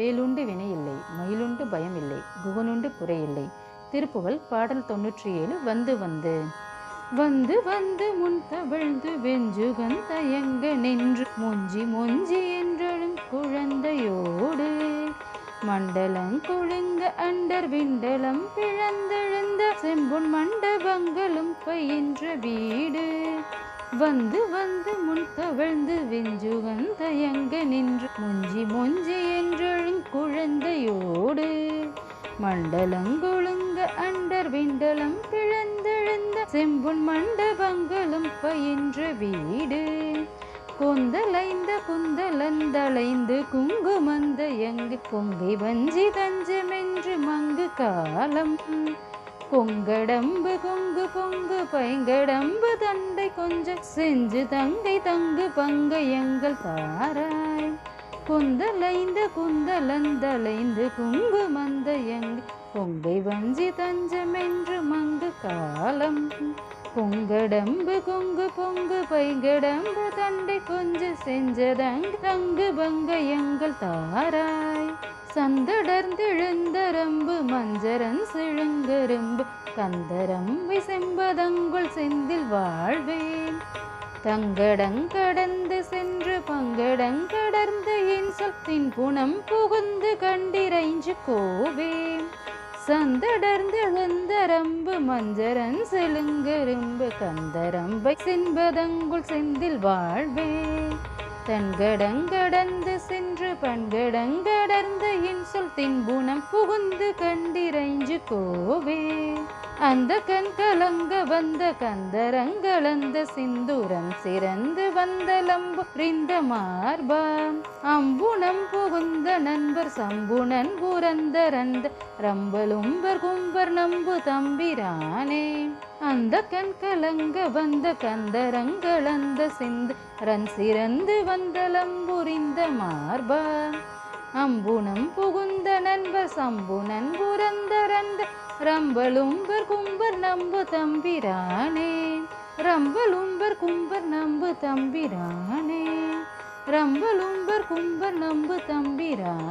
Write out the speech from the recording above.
வேலுண்டு வினையில்லை மயிலுண்டு பயமில்லை குகனுண்டு குறையில்லை. திருப்புகழ் பாடல் தொன்னூற்றி ஏழு வந்து வந்து. வந்து வந்து முன் தவிழ்ந்து வெஞ்சுகன் தயங்க நின்று மொஞ்சி மொஞ்சி என்றழும் குழந்தையோடு. மண்டலம் குழுங்க அண்டர் விண்டலம் பிழந்தெழுந்த செம்பொன் மண்டபங்களும் பயின்ற வீடு. வந்து வந்து முன் தவிழ்ந்து வெஞ்சுகன் தயங்க நின்று மொஞ்சி மொஞ்சி என்று குழந்தையோடு. மண்டலங்குழுங்க அண்டர் விண்டலம் பிழந்தெழுந்த செம்பொன் மண்டபங்களும் பயின்ற வீடு. கொந்தலைந்த குந்தலந்தலைந்து குங்குமந்த எங்கு கொங்கை வஞ்சி தஞ்சமென்று மங்கு காலம். கொங்கடம்பு கொங்கு பொங்கு பைங்கடம்பு தண்டை கொஞ்சம் செஞ்சு தங்கை தங்கு பங்கு எங்கள் தாரா. குந்தலைந்து குந்தலந்தலைந்து குங்கு மந்த எங்கு? பொங்கை வஞ்சி தஞ்சமென்று மங்கு காலம். பொங்கடம்பு கொங்கு பொங்கு பைங்கடம்பு தண்டை கொஞ்சம் செஞ்சதங்கு. தங்கு பங்க எங்கள் தாராய். சந்தடர்ந்தெழுந்தரம்பு மஞ்சரன் சிழுங்கரும்பு. கந்தரம்பி செம்பதங்குள் செந்தில் வாழ்வேன். தங்கடங்கடந்து சென்று பங்கடங்கடர்ந்து என் சத்தின் குணம் புகுந்து கண்டிரைஞ்சு கோவே சந்தடர்ந்தெழுந்தரம்பு மஞ்சரன் செலுங்கரும்பு கந்தரம்பை செண்பதங்குள் செந்தில் வாழ்வே தன்கடங்கடந்து சென்று பண்கடங்கடர்ந்து இன்சொல் தின்புணம் புகுந்து கண்டிரைஞ்சு கோவே. அந்த கண் கலங்க வந்த கந்தரங்களந்த சிந்துரன் சிறந்து வந்த லம்பு ரிந்த மார்பா அம்புணம் புகுந்த நண்பர் சம்புணன் புரந்தரந்த ரம்பலும்பர் கும்பர் நம்பு தம்பிரானே. அந்த கண் கலங்க வந்த கந்தரங்களந்த சிந்து ரன் சிறந்து வந்த லம்புரிந்த மார்பா. அம்புணம் புகுந்த நண்பர் சம்புணன் புரந்தரந்த ரம்பலும்பர் கும்பர் நம்பு தம்பிரானே. ரம்பலும்பர் கும்பர் நம்பு தம்பிரானே. ரம்பலும்பர் கும்பர் நம்பு தம்பிரானே